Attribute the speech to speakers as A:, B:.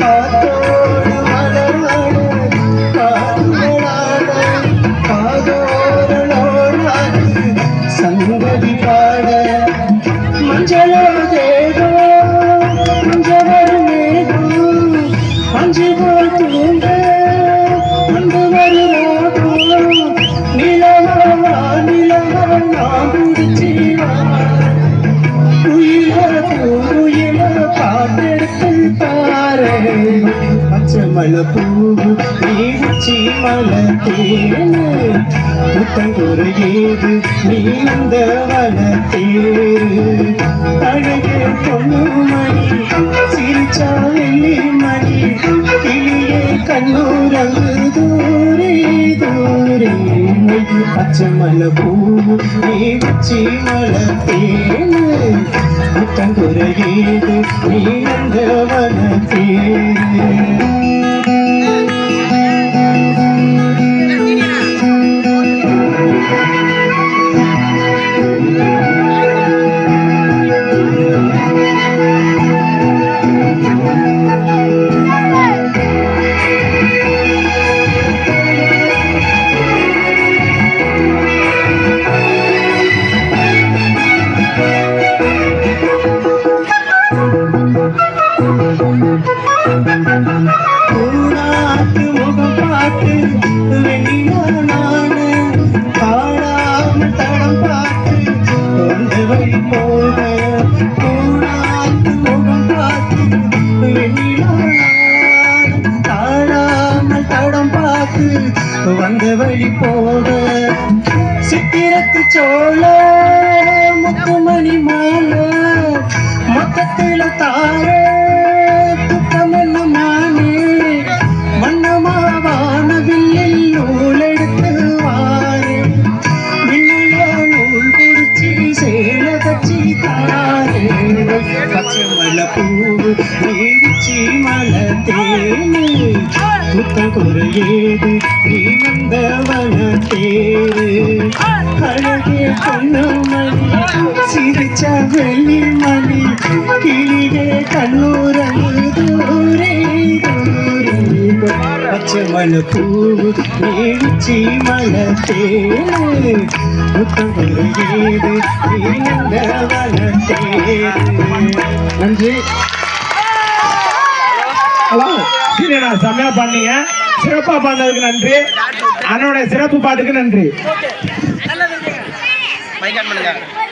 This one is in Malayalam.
A: காத்தோடு പച്ചമലപ്പൂവ് നീച്ചി മലത്തേന് മുത്തങ്കുറയേത് നീന്ത വനത്തേര് അഴകെ പൊന്നുമണി ചിരിച്ചാളി മണി കിളിയെ കണ്ണൂരങ്ങ് ദൂരെ ദൂരെ പച്ചമലപ്പൂവ് നീച്ചി മലത്തേന് பூராத்து முகம் பார்த்து வெண்ணிலானான பாடாமல் தடம் பார்த்து கொண்டு வழி போக. பூராத்து முகம் பார்த்து வெண்ணிலானான தாழாமல் தடம் பார்த்து வந்த வழி போக. சித்திரத்து சோழ முத்துமணி மாலை மொத்தத்தில் தார താളത്തേറി കുത്തകുറയേത് ശ്രീനന്ദവനത്തേറ് അഴകെ കണ്ണുമണി ചിരിച്ച വെള്ളിമണി കിളികെ കണ്ണൂരങ്ങ് ദൂരെ പച്ചമല പൂവ് മേടിച്ചി മലത്തേറ് കുത്തകുറയേത് ശ്രീനന്ദവനത്തേറ് നന്ദി
B: சீனியரா செம்மையா பண்ணீங்க சிறப்பா பண்ணதுக்கு நன்றி. அண்ணனுடைய சிறப்பு பாட்டுக்கு நன்றி.
C: பண்ணுங்க.